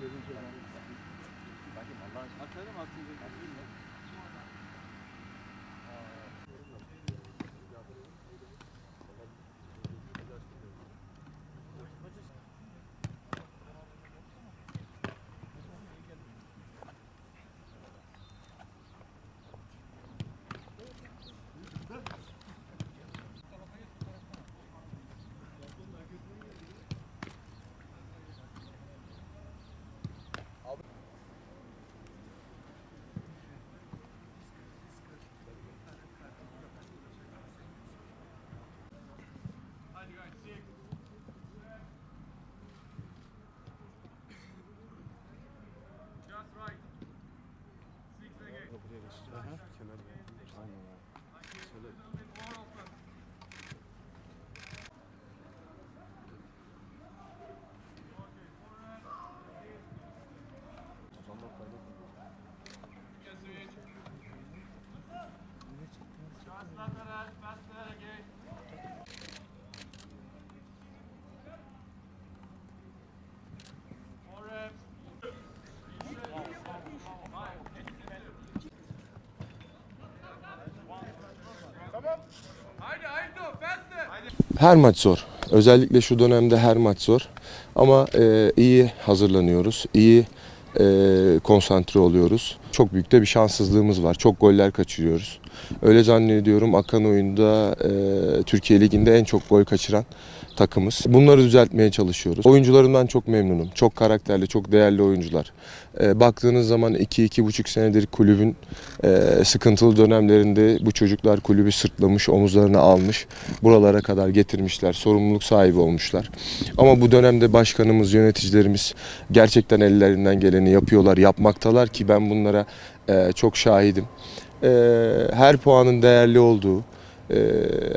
Görünce ben... Bakayım Allah'a... Atarım atayım. Atayım ya. Her maç zor. Özellikle şu dönemde her maç zor. Ama e, iyi hazırlanıyoruz. iyi e, konsantre oluyoruz. Çok büyük de bir şanssızlığımız var. Çok goller kaçırıyoruz. Öyle zannediyorum Akan oyunda e, Türkiye Ligi'nde en çok gol kaçıran takımız. Bunları düzeltmeye çalışıyoruz. Oyuncularımdan çok memnunum. Çok karakterli, çok değerli oyuncular. E, baktığınız zaman 2-2,5 senedir kulübün e, sıkıntılı dönemlerinde bu çocuklar kulübü sırtlamış, omuzlarına almış, buralara kadar getirmişler, sorumluluk sahibi olmuşlar. Ama bu dönemde başkanımız, yöneticilerimiz gerçekten ellerinden geleni yapıyorlar, yapmaktalar ki ben bunlara e, çok şahidim. E, her puanın değerli olduğu,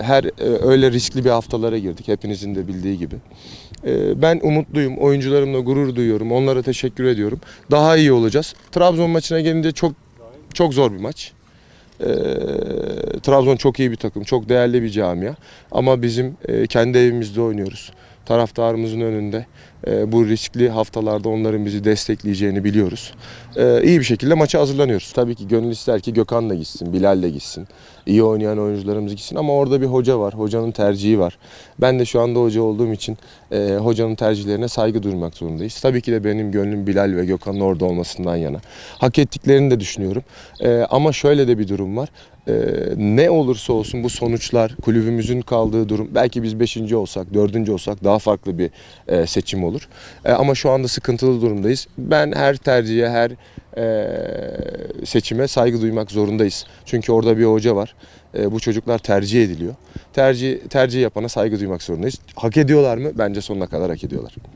her e, öyle riskli bir haftalara girdik hepinizin de bildiği gibi. E, ben umutluyum, oyuncularımla gurur duyuyorum, onlara teşekkür ediyorum. Daha iyi olacağız. Trabzon maçına gelince çok çok zor bir maç. E, Trabzon çok iyi bir takım, çok değerli bir camia. Ama bizim e, kendi evimizde oynuyoruz. Taraftarımızın önünde e, bu riskli haftalarda onların bizi destekleyeceğini biliyoruz. E, iyi bir şekilde maça hazırlanıyoruz. Tabii ki gönül ister ki Gökhan da gitsin, Bilal de gitsin. İyi oynayan oyuncularımız gitsin ama orada bir hoca var, hocanın tercihi var. Ben de şu anda hoca olduğum için e, hocanın tercihlerine saygı duymak zorundayız. Tabii ki de benim gönlüm Bilal ve Gökhan'ın orada olmasından yana. Hak ettiklerini de düşünüyorum. E, ama şöyle de bir durum var. E, ne olursa olsun bu sonuçlar, kulübümüzün kaldığı durum, belki biz 5. olsak, 4. olsak daha farklı bir e, seçim olur. E, ama şu anda sıkıntılı durumdayız. Ben her tercihe, her e, seçime saygı duymak zorundayız. Çünkü orada bir hoca var. E, bu çocuklar tercih ediliyor. Tercih tercih yapana saygı duymak zorundayız. Hak ediyorlar mı? Bence sonuna kadar hak ediyorlar.